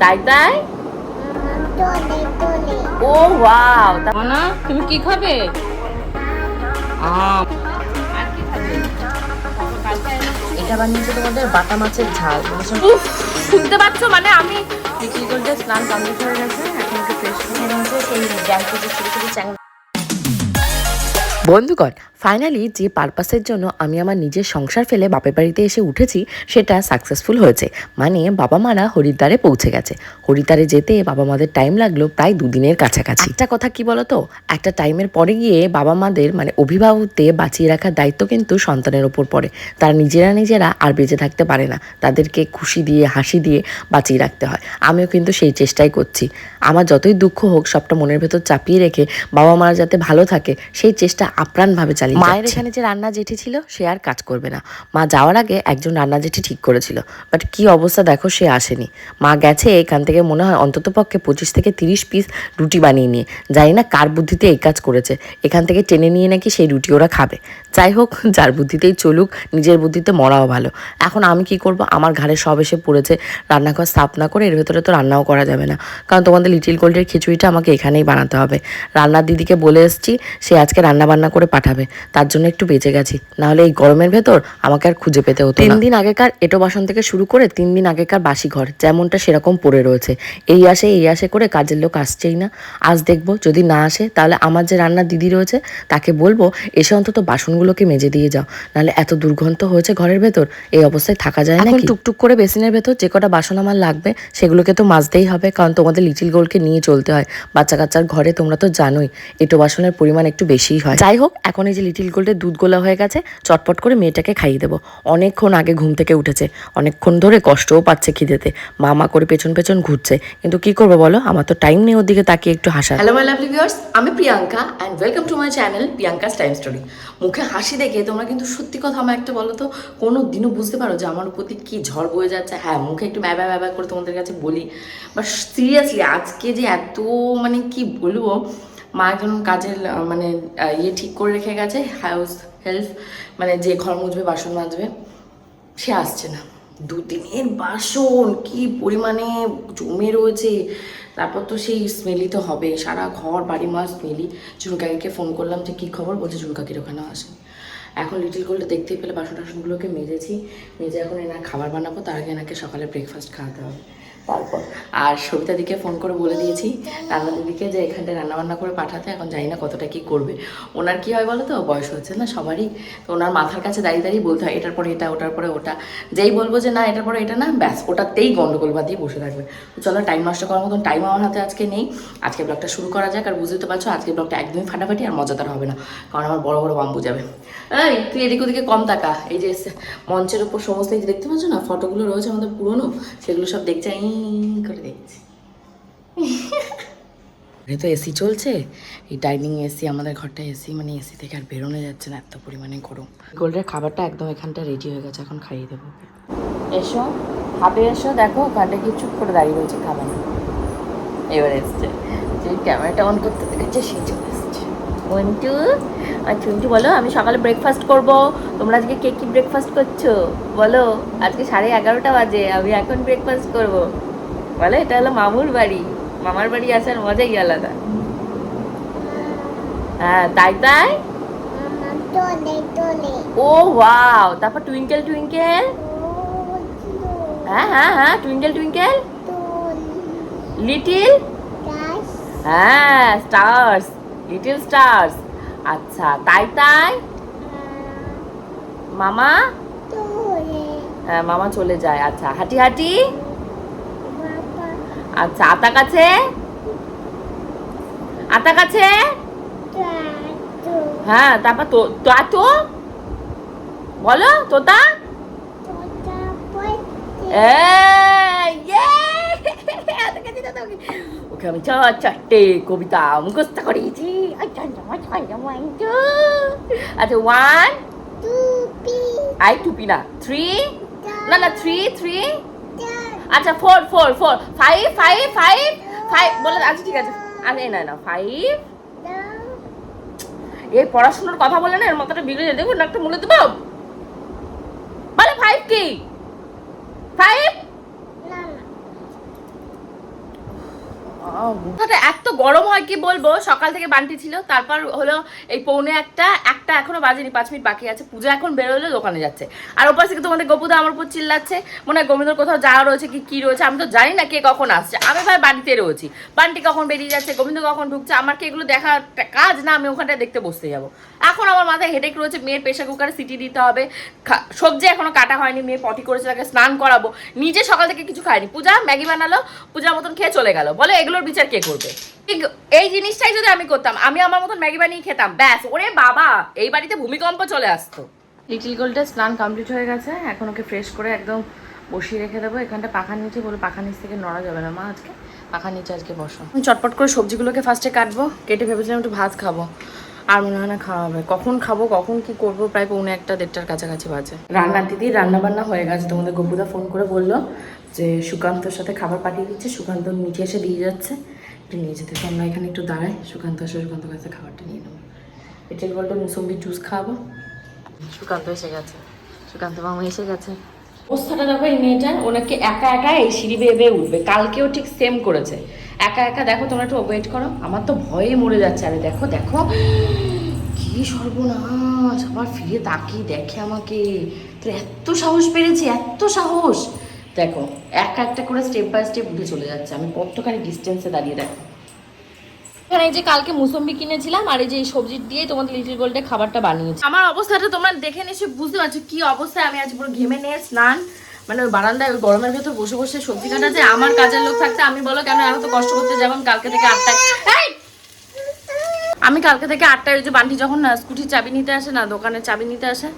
তাই তাই? ও ওয়াও। না তুমি কি খাবে? আম। এটা বানিয়েছে তোমাদের বাটা মাছের ঝাল। শুনতে পাচ্ছ মানে আমি লিটল গোল্ডের স্নান কমপ্লিট হয়ে গেছে এখন একটু ফ্রেশ হয়ে গেছে সেই থেকে ছোটো ছোটো চ্যাং বন্ধুগণ ফাইনালি যে পারপাসের জন্য আমি আমার নিজের সংসার ফেলে বাপের বাড়িতে এসে উঠেছি, সেটা সাকসেসফুল হয়েছে। মানে বাবা মারা হরিদ্বারে পৌঁছে গেছে। হরিদ্বারে যেতে বাবা মাদের টাইম লাগল প্রায় দুদিনের কাছাকাছি। একটা কথা কি বলতো? একটা টাইমের পরে গিয়ে বাবা মাদের মানে অভিভাবকদের বাঁচিয়ে রাখার দায়িত্ব কিন্তু সন্তানের ওপর পড়ে। তারা নিজেরা নিজেরা আর বেঁচে থাকতে পারে না। তাদেরকে খুশি দিয়ে, হাসি দিয়ে বাঁচিয়ে রাখতে হয়। আমিও কিন্তু সেই চেষ্টাই করছি। আমার যতই দুঃখ হোক, সবটা মনের ভেতর চাপিয়ে রেখে বাবা মারা যাতে ভালো থাকে, সেই চেষ্টা আপ্রাণভাবে চালিয়ে মায়ের এখানে যে রান্না জেঠি ছিল সে আর কাজ করবে না। মা যাওয়ার আগে একজন রান্না জেঠি ঠিক করেছিল। বাট কি অবস্থা দেখো সে আসেনি। মা গেছে এখান থেকে মনে হয় অন্তত পক্ষে পঁচিশ থেকে তিরিশ পিস রুটি বানিয়ে নিয়ে। জানি না কার বুদ্ধিতে এই কাজ করেছে। এখান থেকে টেনে নিয়ে নাকি সেই রুটি ওরা খাবে। যাই হোক যার বুদ্ধিতেই চলুক নিজের বুদ্ধিতে মরাও ভালো। এখন আমি কি করব? আমার ঘাড়ে সব এসে পড়েছে। রান্নাঘর সাফ না করে এর ভেতরে তো রান্নাও করা যাবে না। কারণ তোমাদের লিটিল গোল্ডের খিচুড়িটা আমাকে এখানেই বানাতে হবে। রান্নার দিদিকে বলে এসেছি সে আজকে রান্না বান্না করে পাঠাবে। তার জন্য একটু বেঁচে গেছি। নাহলে এই গরমের ভেতর আমাকে আর খুঁজে পেতে হতো তিন দিন আগেকার এটো বাসন থেকে শুরু করে তিন দিন আগেকার বাসি ঘর যেমনটা সেরকম পড়ে রয়েছে। এই আসে এই আসে করে কাজের লোক আসছেই না। আজ দেখব যদি না আসে তাহলে আমার যে রান্নার দিদি রয়েছে তাকে বলব এসে অন্তত বাসনগুলোকে মেজে দিয়ে যাও। নাহলে এত দুর্গন্ধ হয়েছে ঘরের ভেতর এই অবস্থায় থাকা যায় না টুকটুক করে বেসিনের ভেতর যে কটা বাসন আমার লাগবে সেগুলোকে তো মাজতেই হবে কারণ তোমাদের লিটিল গোলকে নিয়ে চলতে হয়। বাচ্চা কাচ্চার ঘরে তোমরা তো জানোই এটো বাসনের পরিমাণ একটু বেশিই হয়। যাই হোক এখন এই যে লিটিল গোল্ডের দুধ গোলা হয়ে গেছে, চটপট করে মেয়েটাকে খাইয়ে দেবো। অনেকক্ষণ আগে ঘুম থেকে উঠেছে, অনেকক্ষণ ধরে কষ্টও পাচ্ছে খিদেতে। মা মা করে পেছন পেছন ঘুরছে, কিন্তু কি করব বলো? আমার তো টাইম নেই ওর দিকে তাকিয়ে একটু হাসা হ্যালো মাই লাভলি ভিউয়ার্স আমি Priyanka and welcome to my channel Priyanka's time story মুখে হাসি দেখে তোমরা কিন্তু সত্যি কথা আমার একটা বলো তো কোনো দিনও বুঝতে পারো যে আমার প্রতি কি ঝড় বয়ে যাচ্ছে। হ্যাঁ মুখে একটু ম্যাবা ম্যাবা করে তোমাদের কাছে বলি। বাট সিরিয়াসলি আজকে যে এত মানে কি বলব মা একজন কাজের মানে ইয়ে ঠিক করে রেখে গেছে হাউস হেল্প মানে যে ঘর মুছবে, বাসন মাজবে, সে আসছে না। দুদিনের বাসন, কি পরিমাণে জমে রয়েছে। তারপর তো সেই স্মেলি তো হবে, সারা ঘর, বাড়ি, মা স্মেলি চুনকাকিকে ফোন করলাম যে, কী খবর? বলছে চুনকাকির ওখানে আসে। এখন লিটিল গোল্ডে দেখতেই পেলে বাসন টাসনগুলোকে মেজেছি, মেজে এখন এনার খাবার বানাবো, তার আগে এনাকে সকালে ব্রেকফাস্ট খাওয়াতে হবে। তারপর। আর সবিতা দিকে ফোন করে বলে দিয়েছি, রান্না দিদিকে যে রান্না বান্না করে পাঠাতে, এখন জানি না কতটা কি করবে। ওনার কি হয় বলো তো বয়স হচ্ছে না সবারই। তো ওনার মাথার কাছে দাঁড়িয়ে দাঁড়িয়ে বলতে হয়, এটার পরে এটা, ওটার পরে ওটা। যেই বলব যে, না, এটার পরে এটা না, ব্যাস, ওটাতেই গন্ডগোল বাঁধিয়ে বসে থাকবে। চলো টাইম নষ্ট করার মতন টাইম আমার হাতে আজকে নেই। আজকে ব্লগটা শুরু করা যাক, আর বুঝতে পারছ, আজকে ব্লগটা একদমই ফাটাফাটি আর মজাদার হবে না, কারণ আমার বড় বড় বাম্বু যাবে। এই, তুই এদিক ওদিকে কম তাকা। এই যে মঞ্চের উপর সমস্ত দেখতে পাচ্ছ না ফটোগুলো রয়েছে আমাদের পুরনো, সেগুলো সব দেখছে এই করে দেখছি। তো এসি চলছে। এই ডাইনিং এসি আমাদের ঘরটা এসি মানে এসি থেকে আর বেরোনো যাচ্ছে না এত পরিমাণে গরম। গোল্ডের খাবারটা একদম এখানটা রেডি হয়ে গেছে এখন খাইয়ে দেবো। এসো খাবে এসো দেখো ওখানটা কি চুপ করে দাঁড়িয়ে রয়েছে খাবার। এবার এসছে যে ক্যামেরাটা অন করতে দেখেছে সেই চলে এসছে ওয়ান টু আর টুয়েন্টি বলো আমি সকালে ব্রেকফাস্ট করব। তোমরা আজকে কে কি ব্রেকফাস্ট করছ? বলো আজকে সাড়ে এগারোটা বাজে আমি এখন ব্রেকফাস্ট করব। বলো এটা হলো মামুর বাড়ি। মামার বাড়ি আসার মজাই আলাদা। হ্যাঁ তাই তাই? ও ওয়াও তারপর টুইঙ্কেল টুইঙ্কেল হ্যাঁ হ্যাঁ হ্যাঁ টুইঙ্কেল টুইঙ্কেল লিটিল হ্যাঁ স্টার্স লিটিল স্টার্স আচ্ছা তাই তাই? মামা? হ্যাঁ মামা চলে যায়। আচ্ছা হাঁটি হাঁটি। আচ্ছা আতা কাছে? আতা কাছে? হ্যাঁ তারপর তো তা বলো তোতা? এই, yay! আতা কাছে, আতা কাছে। ওকে আমি চ চারটে কবিতা মুখস্থ করিয়েছি আচ্ছা ওয়ান আই টুপি না থ্রি না না থ্রি থ্রি আচ্ছা four four four five five five five বলে আচ্ছা ঠিক আছে। এই না না ফাইভ এই পড়াশোনার কথা বলে না, এর মাথাটা বিগড়ে যায়। দেখুন, একটা মনে দেবো বলে ফাইভ কি? ফাইভ না না এত গরম হয়, কি বলব? সকাল থেকে বান্টি ছিল, তারপর হলো এই পৌনে একটা একটা এখনও বাজেনি, পাঁচ মিনিট বাকি আছে। পূজা এখন বেরোলে, দোকানে যাচ্ছে। আর ওপাশ থেকে তোমাদের গোপুদা আমার উপর চিল্লাচ্ছে, মনে হয় গোবিন্দর কোথাও যাওয়া রয়েছে, কি কি রয়েছে, আমি তো জানি না কে কখন আসছে। আমি ভাই বাড়িতে রয়েছি। বান্টি কখন বেরিয়ে যাচ্ছে, গোবিন্দ কখন ঢুকছে, আমার কি এগুলো দেখা কাজ? না, আমি ওখানটা দেখতে বসতে যাব। এখন আমার মাথায় হেডেক রয়েছে, মেয়ের প্রেশার কুকারে সিটি দিতে হবে। সবজি এখনও কাটা হয়নি, মেয়ে পটি করেছে, তাকে স্নান করাবো। নিজে সকাল থেকে কিছু খায়নি। পূজা ম্যাগি বানালো, পূজার মতন খেয়ে চলে গেল। বলে এগুলোর বিচার কে করবে? এই জিনিসটাই যদি আমি করতাম, আমি আমার মতন ম্যাগি বানিয়ে খেতাম, ব্যাস, ওরে বাবা, এই বাড়িতে ভূমিকম্প চলে আসতো। লিটিল গোল্ডের স্নান কমপ্লিট হয়ে গেছে, এখন ওকে ফ্রেশ করে একদম বসিয়ে রেখে দেবো। এখানটা পাখার নিচে বলে পাখার নিচ থেকে নড়া যাবে না। মা, আজকে পাখার নিচে, আজকে বসো। চটপট করে সবজিগুলোকে ফার্স্টে কাটবো, কেটে ভেবেছিলাম একটু ভাত খাব। আর মনে হয় না খাওয়া হবে কখন খাব, কখন কি করব, প্রায় পৌনে একটা, দেড়টার কাছাকাছি বাজে। রান্নার দিদি রান্না বান্না হয়ে গেছে। তোমাদের গপুদা ফোন করে বলল যে, সুকান্তর সাথে খাবার পাঠিয়ে দিচ্ছে। সুকান্ত নিচে এসে দিয়ে যাচ্ছে। একটু নিয়ে যেতে তো আমরা এখানে একটু দাঁড়াই। সুকান্ত এসে সুকান্ত কাছে খাবারটা নিয়ে নেব। পেটের বলটা মুসম্বি জুস খাব সুকান্ত এসে গেছে। সুকান্ত মামা এসে গেছে। অবস্থাটা দেখো এই মেয়েটার ওনাকে একা একা এই সিঁড়ি বেয়ে বেয়ে উঠবে। কালকেও ঠিক সেম করেছে। একা একা দেখো তোমরা একটু ওয়েট করো। আমার তো ভয়ে মরে যাচ্ছে। আরে দেখো দেখো। কি সর্বনাশ। আবার ফিরে তাকিয়ে দেখে আমাকে। তো এত সাহস পেরেছি, এত সাহস। দেখো একটা একটা করে স্টেপ বাই স্টেপ উঠে চলে যাচ্ছে। আমি কতখানি ডিস্টেন্সে দাঁড়িয়ে দেখো। এখানে এই যে কালকে মুসম্বি কিনেছিলাম আর এই যে এই সবজি দিয়ে তোমাদের লিটিল গোল্ডে খাবারটা বানিয়েছি আমার অবস্থাটা তোমরা দেখে নিশ্চয়ই বুঝতে পারছ কি অবস্থায় আমি আজ পুরো ঘেমে নিয়ে স্নান মানে ওই বারান্দায় ওই গরমের ভেতর বসে বসে সবজি কাটা যে আমার কাজের লোক থাকতে, আমি বলো কেন এত তো কষ্ট করতে যাব কালকে থেকে আটটায়! আমি কালকে থেকে আটটায় ওই যে বান্টি যখন স্কুটির চাবি নিতে আসে না, দোকানের চাবি নিতে আসে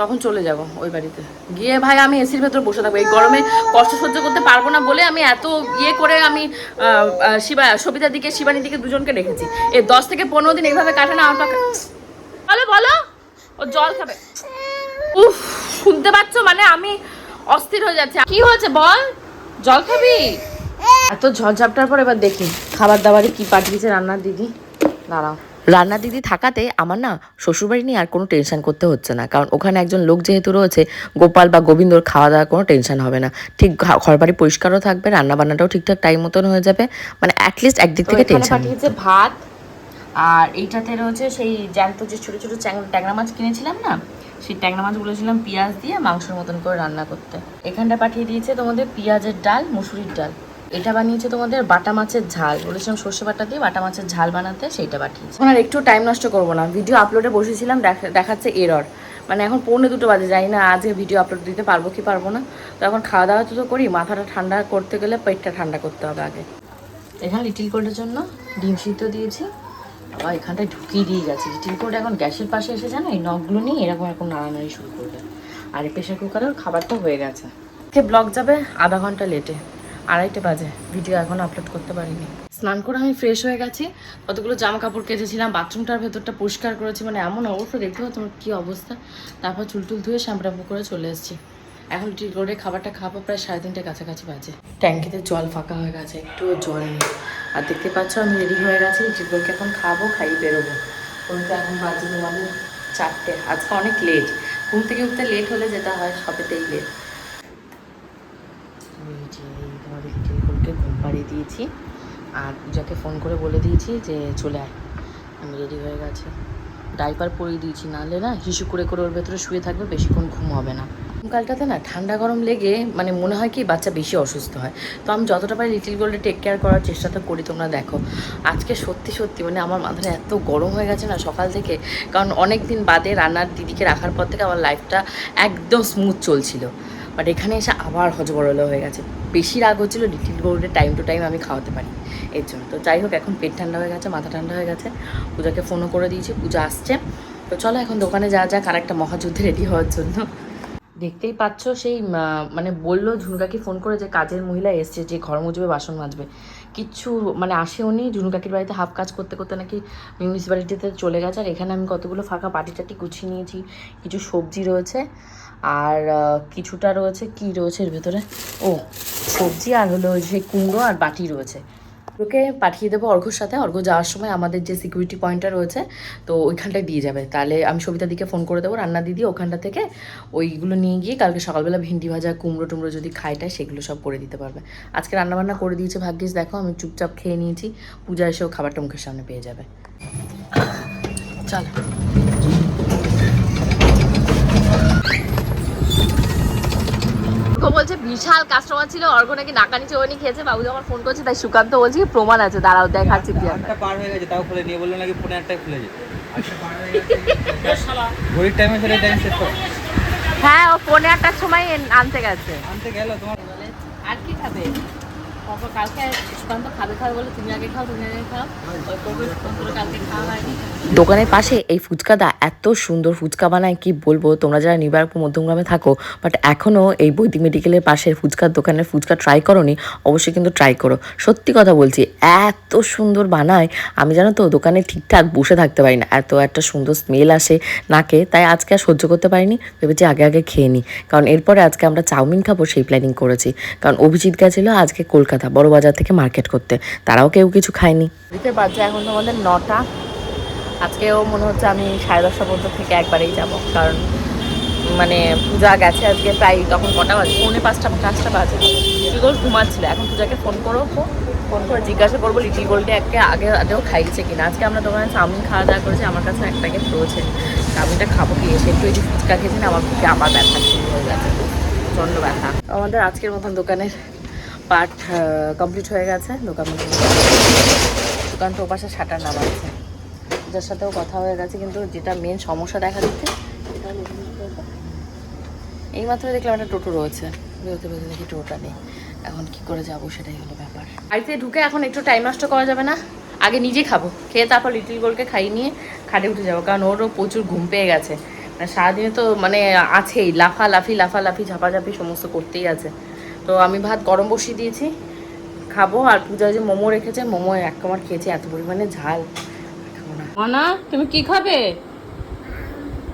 তখন চলে যাব ওই বাড়িতে। গিয়ে ভাই আমি এসির ভেতর বসে থাকব। এই গরমে কষ্ট সহ্য করতে পারব না বলে আমি এত ইয়ে করে আমি শিবা সবিতার দিকে শিবানীর দিকে দুজনকে রেখেছি। এই দশ থেকে পনেরো দিন এইভাবে কাটে না আমার বলো বলো। ও জল খাবে। উফ, শুনতে পাচ্ছ মানে আমি অস্থির হয়ে যাচ্ছে। কি হয়েছে বল? জল খাবি? এত ঝড়ঝাপটার পর এবার দেখি, খাবার দাবারে কি পাঠিয়েছে রান্নার দিদি? দাঁড়াও। রান্না দিদি থাকাতে আমার না শ্বশুরবাড়ি নিয়ে আর কোনো টেনশন করতে হচ্ছে না। কারণ ওখানে একজন লোক যেহেতু রয়েছে গোপাল বা গোবিন্দর খাওয়া দাওয়ার কোনো টেনশন হবে না। ঠিক ঘা- ঘরবাড়ি পরিষ্কারও থাকবে রান্না বান্নাটাও ঠিকঠাক টাইম মতন হয়ে যাবে। মানে অ্যাটলিস্ট একদিক থেকে টেনশন পাঠিয়েছে ভাত আর এইটাতে রয়েছে সেই জ্যান্ত যে ছোটো ছোটো ট্যাংরা মাছ কিনেছিলাম না সেই ট্যাংরা মাছ বলেছিলাম পেঁয়াজ দিয়ে মাংসের মতন করে রান্না করতে। এখানটা পাঠিয়ে দিয়েছে তোমাদের পেঁয়াজের ডাল মুসুরির ডাল। এটা বানিয়েছে তোমাদের বাটা মাছের ঝাল। বলেছিলাম সর্ষে বাটা দিয়ে বাটা মাছের ঝাল বানাতে সেইটা পাঠিয়েছে। আর একটু টাইম নষ্ট করব না। ভিডিও আপলোডে বসেছিলাম দেখা- দেখাচ্ছে এরর মানে এখন পৌনে দুটো বাজে জানি না আজকে ভিডিও আপলোড দিতে পারব কি পারব না। তো এখন খাওয়া দাওয়া তো তো করি মাথাটা ঠান্ডা করতে গেলে পেটটা ঠান্ডা করতে হবে আগে। এখানে লিটিল কোল্ডের জন্য ডিম সিদ্ধ দিয়েছি। আবার এখানটায় ঢুকিয়ে দিয়ে গেছে। লিটিল কোল্ড এখন গ্যাসের পাশে এসে জানো এই নখগুলো নিয়ে এরকম এখন নাড়ানাড়ি শুরু করবে। আর এই প্রেশার কুকারের খাবারটা হয়ে গেছে। ব্লগ যাবে আধা ঘণ্টা লেটে আড়াইটে বাজে। ভিডিও এখন আপলোড করতে পারিনি। স্নান করে আমি ফ্রেশ হয়ে গেছি। কতগুলো জামা কাপড় কেচেছিলাম, বাথরুমটার ভেতরটা পরিষ্কার করেছি মানে এমন অবস্থা, দেখতে পাচ্ছ তোমার কী অবস্থা। তারপর চুল টুল ধুয়ে শ্যাম্পু করে চলে এসেছি। এখন লিটিল রোডে খাবারটা খাব প্রায় সাড়ে তিনটে কাছাকাছি বাজে। ট্যাঙ্কিতে জল ফাঁকা হয়ে গেছে, একটু জল নেই। আর দেখতে পাচ্ছ, আমি রেডি হয়ে গেছি রোডকে এখন খাব খাইয়ে বেরোবো। কিন্তু এখন বাজে তোমাদের চারটে, আজকে অনেক লেট ঘুম থেকে উঠতে লেট হলে যেটা হয়, সবেতেই লেট রোডকে ঘুম পাড়িয়ে দিয়েছি। আর পূজাকে ফোন করে বলে দিয়েছি যে, চলে আয়। আমি রেডি হয়ে গেছে। ডাইপার পরিয়ে দিয়েছি। নাহলে না হিসু করে করে ওর ভেতরে শুয়ে থাকবে, বেশিক্ষণ ঘুম হবে না। গরমকালটাতে না, ঠান্ডা গরম লেগে মানে মনে হয় কি, বাচ্চা বেশি অসুস্থ হয়। তো আমি যতটা পারি লিটিল গোল্ডে টেক কেয়ার করার চেষ্টা তো করি, তোমরা দেখো। আজকে সত্যি সত্যি মানে আমার মাথাটা এত গরম হয়ে গেছে না, সকাল থেকে, কারণ অনেক দিন বাদে রান্নার দিদিকে রাখার পর থেকে আমার লাইফটা একদম স্মুথ চলছিল। বাট এখানে এসে আবার হজবরল হয়ে গেছে। বেশি রাগ হচ্ছিল লিটিল গোল্ডে টাইম টু টাইম আমি খাওয়াতে পারি, এর জন্য। তো যাই হোক, এখন পেট ঠান্ডা হয়ে গেছে, মাথা ঠান্ডা হয়ে গেছে। পূজাকে ফোনও করে দিয়েছি, পূজা আসছে। তো চলো এখন দোকানে যাওয়া যাক, আর একটা মহাযুদ্ধে রেডি হওয়ার জন্য। দেখতেই পাচ্ছ সেই মানে বলল ঝুনুকাকি ফোন করে যে কাজের মহিলা এসছে, যে ঘর মুজবে বাসন মাজবে। কিচ্ছু মানে আসে উনি ঝুনুকাকির বাড়িতে হাফ কাজ করতে করতে নাকি মিউনিসিপ্যালিটিতে চলে গেছে। আর এখানে আমি কতগুলো ফাঁকা পাটি টাটি গুছিয়ে নিয়েছি, কিছু সবজি রয়েছে। আর কিছুটা রয়েছে, কি রয়েছে এর ভেতরে? ও, সবজি আর হলো যে কুমড়ো আর বাটি রয়েছে। ওকে পাঠিয়ে দেবো অর্ঘর সাথে। অর্ঘ যাওয়ার সময় আমাদের যে সিকিউরিটি পয়েন্টটা রয়েছে, তো ওইখানটায় দিয়ে যাবে। তাহলে আমি সবিতা দিকে ফোন করে দেবো, রান্না দিদি ওখানটা থেকে ওইগুলো নিয়ে গিয়ে কালকে সকালবেলা ভেন্ডি ভাজা, কুমড়ো টুমড়ো যদি খাই টাই সেগুলো সব করে দিতে পারবে। আজকে রান্নাবান্না করে দিয়েছে ভাগ্যিস, দেখো আমি চুপচাপ খেয়ে নিয়েছি। পূজা এসেও খাবারটা মুখের সামনে পেয়ে যাবে। চল। বলছে বিশাল কাস্টমার ছিল। অর্ঘ নাকি নাকানি চৌনি খেয়েছে। বাবু আমার ফোন করছে তাই সুকান্ত বলছে কি প্রমাণ আছে দাঁড়াও দেখাচ্ছি কি একটা পার হয়ে গেছে তাও খুলে নিয়ে বলল নাকি ফোনে একটাই খুলে যেত ঘড়ির টাইমে টাইম সেট করো। হ্যাঁ ও ফোনে আটটার সময় আনতে গেছে। আনতে গেল তোমার। আর কি খাবে? তারপর কালকে সুকান্ত খাবে খাবে বলে তুমি আগে খাও, তুমি আগে খাও। ওই করবে কালকে খাওয়া হয়নি। দোকানের পাশে এই ফুচকাদা এত সুন্দর ফুচকা বানায়, কি বলব? তোমরা যারা নিবারপুর মধ্যমগ্রামে থাকো বাট এখনও এই বৈদিক মেডিকেলের পাশের ফুচকার দোকানের ফুচকা ট্রাই করনি, অবশ্যই কিন্তু ট্রাই করো। সত্যি কথা বলছি, এত সুন্দর বানায়, আমি জানো তো দোকানে ঠিকঠাক বসে থাকতে পারি না, এত একটা সুন্দর স্মেল আসে নাকে, তাই আজকে আর সহ্য করতে পারিনি, ভেবেছি আগে আগে খেয়ে নিই কারণ এরপরে আজকে আমরা চাউমিন খাব সেই প্ল্যানিং করেছি। কারণ অভিজিৎ গেছিল আজকে কলকাতা। বড় বাজার থেকে মার্কেট করতে। তারাও কেউ কিছু খায়নি। দিতে বাজছে এখন তোমাদের নটা। আজকেও মনে হচ্ছে আমি সাড়ে দশটা পর্যন্ত থেকে একবারেই যাব, কারণ মানে পূজা গেছে আজকে প্রায় তখন কটা বাজে? পৌনে পাঁচটা পাঁচটা বাজে। লিটিল গোল্ড ঘুমাচ্ছিল এখন পূজাকে ফোন করো, ফোন করে জিজ্ঞাসা করব লিটিল গোল্ডে একে আগে, আগেও খাইছে কিনা। আজকে আমরা দোকানে চাউমিন খাওয়া দাওয়া করেছি, আমার কাছে এক প্যাকেট রয়েছে চাউমিনটা খাব কি? এসে একটু ফুচকা খেয়েছি না, আমার আবার ব্যথা শুরু হয়ে গেছে। প্রচণ্ড ব্যথা। আমাদের আজকের মতন দোকানের পার্ট কমপ্লিট হয়ে গেছে দোকান দোকান তো ওপাশে শাটার নামাচ্ছে যার সাথেও কথা হয়ে গেছে, কিন্তু যেটা মেন সমস্যা দেখা দিচ্ছে এই মাত্র দেখলাম একটা টোটো রয়েছে। বেরোতে বেরোতে দেখি টোটোটা নেই। এখন কি করে যাব সেটাই হলো ব্যাপার। বাড়িতে ঢুকে এখন একটু টাইম নষ্ট করা যাবে না। আগে নিজে খাব। খেয়ে তারপর লিটিল গোলকে খাইয়ে নিয়ে খাটে উঠে যাব। কারণ ওরও প্রচুর ঘুম পেয়ে গেছে। মানে সারাদিনে তো মানে আছেই। লাফা লাফি লাফালাফি লাফালাফি, ঝাপাঝাপি সমস্ত করতেই আছে। তো আমি ভাত গরম বসিয়ে দিয়েছি, খাব, আর পূজা যে মোমো রেখেছে, মোমো এক কামার খেয়েছি, এত পরিমাণে ঝাল। না মানা, তুমি কি খাবে?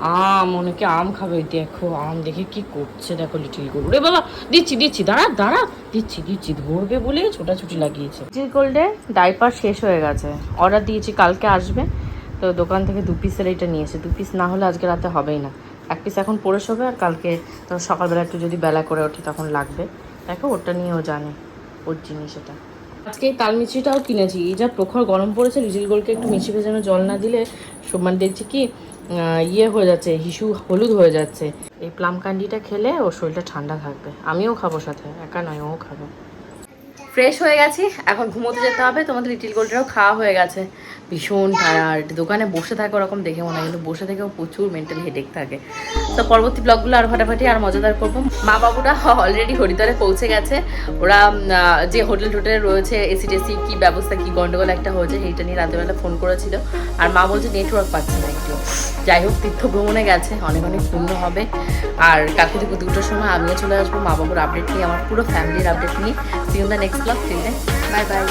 আম, অনেকে আম খাবে, দেখো, আম দেখে কি করছে, দেখো লিটিল গোল্ড রে বাবা, দিচ্ছি দিচ্ছি, দাঁড়া দাঁড়া, দিচ্ছি দিচ্ছি, ধরবে বলে ছোটাছুটি লাগিয়েছে। লিটিল গোল্ডে ডাইপার শেষ হয়ে গেছে। অর্ডার দিয়েছি, কালকে আসবে। তো দোকান থেকে দু পিসের এটা নিয়েছে। দু পিস না হলে আজকে রাতে হবেই না। এক পিস এখন পরে শোবে, আর কালকে তো সকালবেলা একটু যদি বেলা করে ওঠে, তখন লাগবে। দেখো ওটা নিয়েও জানে ওর জিনিস এটা। আজকে এই তাল মিষ্টিটাও কিনেছি। এই যা প্রখর গরম পড়েছে লিটিল গোলকে একটু মিষ্টি ভেজানো জল না দিলে সব মানে দেখছি কি ইয়ে হয়ে যাচ্ছে হিসু হলুদ হয়ে যাচ্ছে। এই প্লাম কান্ডিটা খেলে ওর শরীরটা ঠান্ডা থাকবে। আমিও খাব সাথে একা নয় ও খাবে। ফ্রেশ হয়ে গেছি, এখন ঘুমোতে যেতে হবে, তোমাদের লিটিল গোল্ডেরও খাওয়া হয়ে গেছে। ভীষণ টায়ার্ড দোকানে বসে থাকে ওরকম দেখে মনে হয়, কিন্তু বসে থেকেও প্রচুর মেন্টাল হেডেক থাকে। তো পরবর্তী ব্লগগুলো আর ফাটাফাটি আর মজাদার করব। মা বাবুরা অলরেডি হরিদ্বারে পৌঁছে গেছে। ওরা যে হোটেল টোটেলে রয়েছে এসি টেসি, কী ব্যবস্থা, কী গন্ডগোল একটা হয়েছে, সেইটা নিয়ে রাতেবেলা ফোন করেছিল। আর মা বলছে নেটওয়ার্ক পাচ্ছে না একটু। যাই হোক তীর্থ ভ্রমণে গেছে, অনেক অনেক পূর্ণ হবে। আর কাকু থেকে দুটোর সময় আমিও চলে আসব, মা বাবুর আপডেট নিয়ে, আমার পুরো ফ্যামিলির আপডেট নিয়ে। See you in the next vlog bye bye